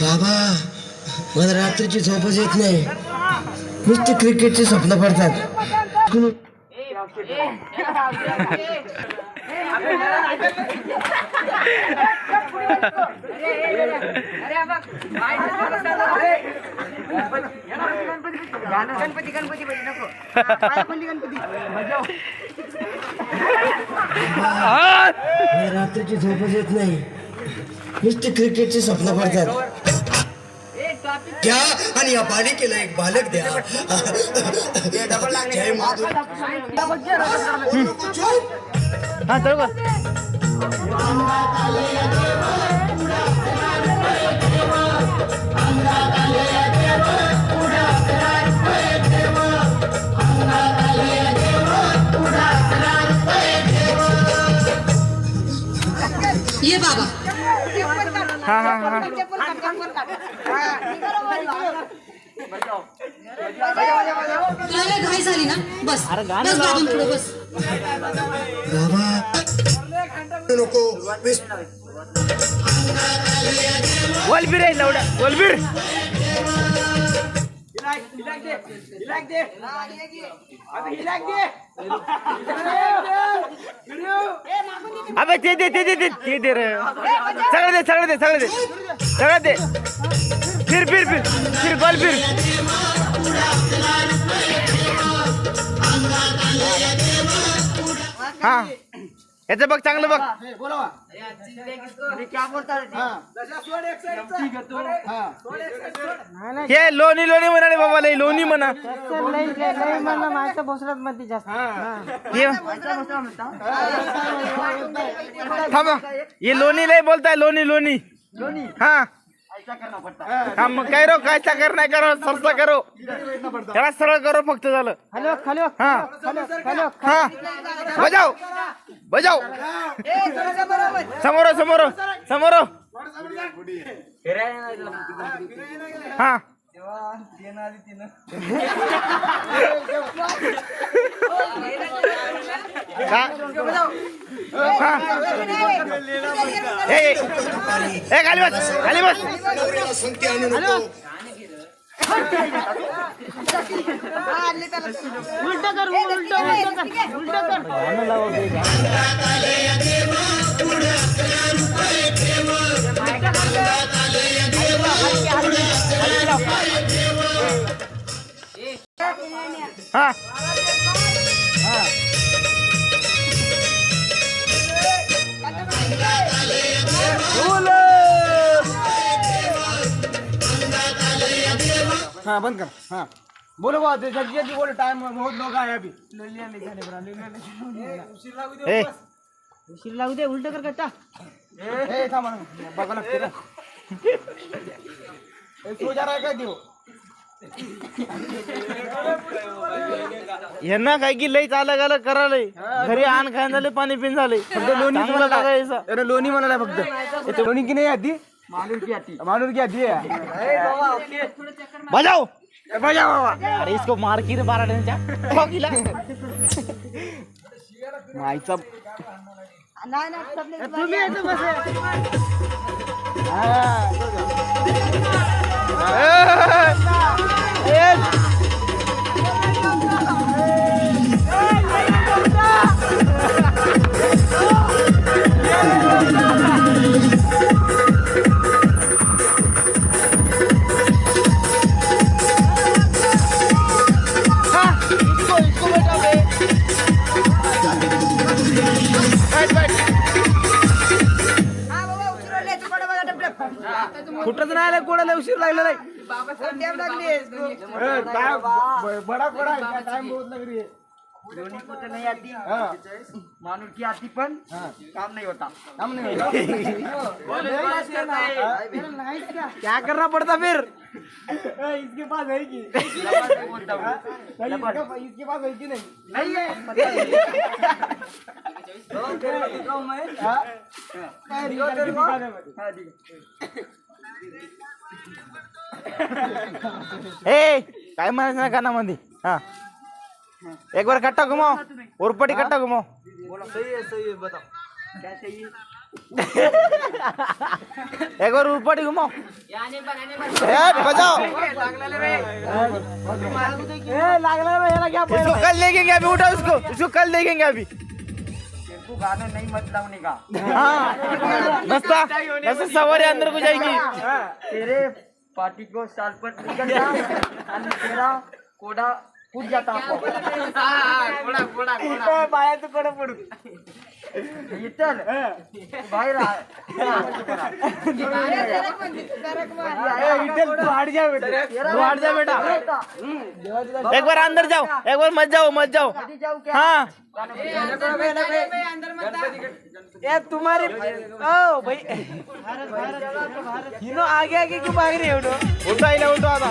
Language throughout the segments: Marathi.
बाबा मला रात्रीची झोपच येत नाही. नुसते क्रिकेटचे स्वप्न पडतात. गणपती गणपती नको गणपती मला रात्रीची झोपच येत नाही. नुसते क्रिकेटचे स्वप्न पडतात घ्या आणि या बालिकेला एक बालक द्या. जय माधुरी. हा चल हा हा हा. घाई झाली ना? बस. बस बाबून पुढे बस. बाबा नको वलबीर आहे लवडा वलबीर अबे ते दे ते दे ते ते दे रे सगळं दे सगळं दे सगळं दे सगळं दे फिर फिर फिर फिर बॉल फिर हा याचं बघ चांगलं बघ. हे लोणी लोणी म्हणाले बाबा लई लोणी म्हणा. हे थांबा. ये लोणी लय बोलताय लोणी. लोणी. हा. हा मग काय रो काय साखर नाही करो सरसा करो। त्याला सरळ करो फक्त झालं। हा हा बजाव बजाव समोर समोर समोर हा। का? हा. ए, ए, ए, खाली बस खाली बस संगती आणू नको हा. हाँ बंद कर. हाँ. बोलो बात जल्दी जल्दी बोलो टाइम बहुत लोग आए अभी. ए. लागू दे उलट कर कट्टा ए थांबा बघा लागते ए, सो जा रहा है क्या यांना काय की लई चालक अलग करायलंय घरी आण खायला झाले पाणी पिन झाले फक्त लोणी टाकायचं. अरे लोणी म्हणाला फक्त. तो लोणी की नहीं आती मालूम की आती. मालूम की आती है बजाव ए, बजा बाबा. अरे इसको मार की रे बारा नाही कुठंच नाही आलं कोणाला उशीर लागला नाही. डॅम लागली? ए, काय ब- बडा बडा टाइम बहुत लग रही है दोन्ही कुठं नाही आती हाँ. माणूस की आती पण हाँ. काम नाही होता. हम नहीं क्या करना पड़ता फिर? इसके पास है कि? इसका- पास है कि नहीं? नाही हाँ? है, है. काय म्हणायचं ना कानामध्ये? हा. एक बार कट्टा घुमाव उरपटी कट्टा घुमाव बोला सही है सही है बताओ। क्या चाहिए? एक बार ऊपर घुमाओ। ए, बजाओ। इसको कल देखेंगे अभी उठा उसको इसको कल देखेंगे अभी। तू गाणं नाही मत लावणे का। हाँ नस्ता नस्ता सवारी अंदर को जाएगी। तेरे पार्टी को साल पर निकल तेरा कोडा फूट जाता बाया तू कोडा पडू. इथल बाहेर जा बेटा. एक बार अंदर जाओ एक बार मत जाओ मत जाओ हाँ. ए तुम्हारे ओ भाई. हिनो आगे आगे क्यों भाग रहे हो उठा इला उठा आता.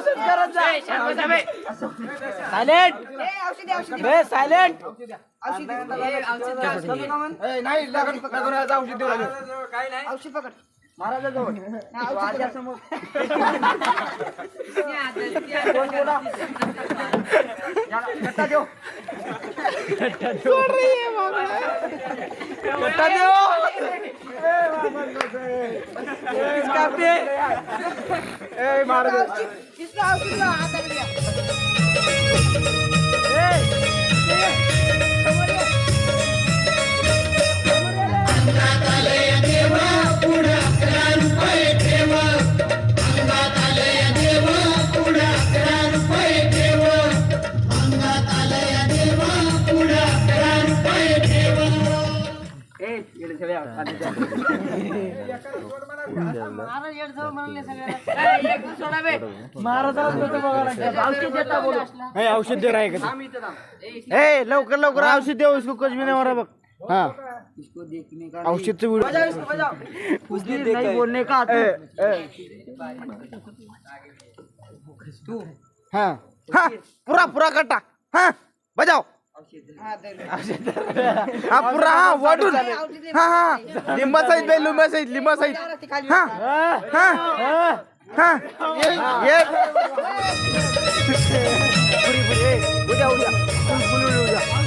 तसंच करत जा. सायलेंट बे. सायलेंट औषध पकड कट्टा देऊ कट्टा देऊ इसका पे ए महाराज इसका औषध ला, हातात घ्या. महाराज येडसं म्हणाले सगळ्याला. महाराजाला कसं बघायला लागतं? औषध देता बोलू ए, औषध दे रहा है लवकर लवकर औषध दे उसको कुछ भी नहीं हो रहा बघ हाँ औषधचं व्हिडिओ उसने नहीं बोलने का हाँ हाँ पूरा पूरा कट्टा हाँ बजाओ। हाँ पूरा हाँ वाटून हाँ हाँ लिंबा सहित बे लिंबा सहित लिंबा सहित हाँ हाँ हाँ. उद्या उद्या.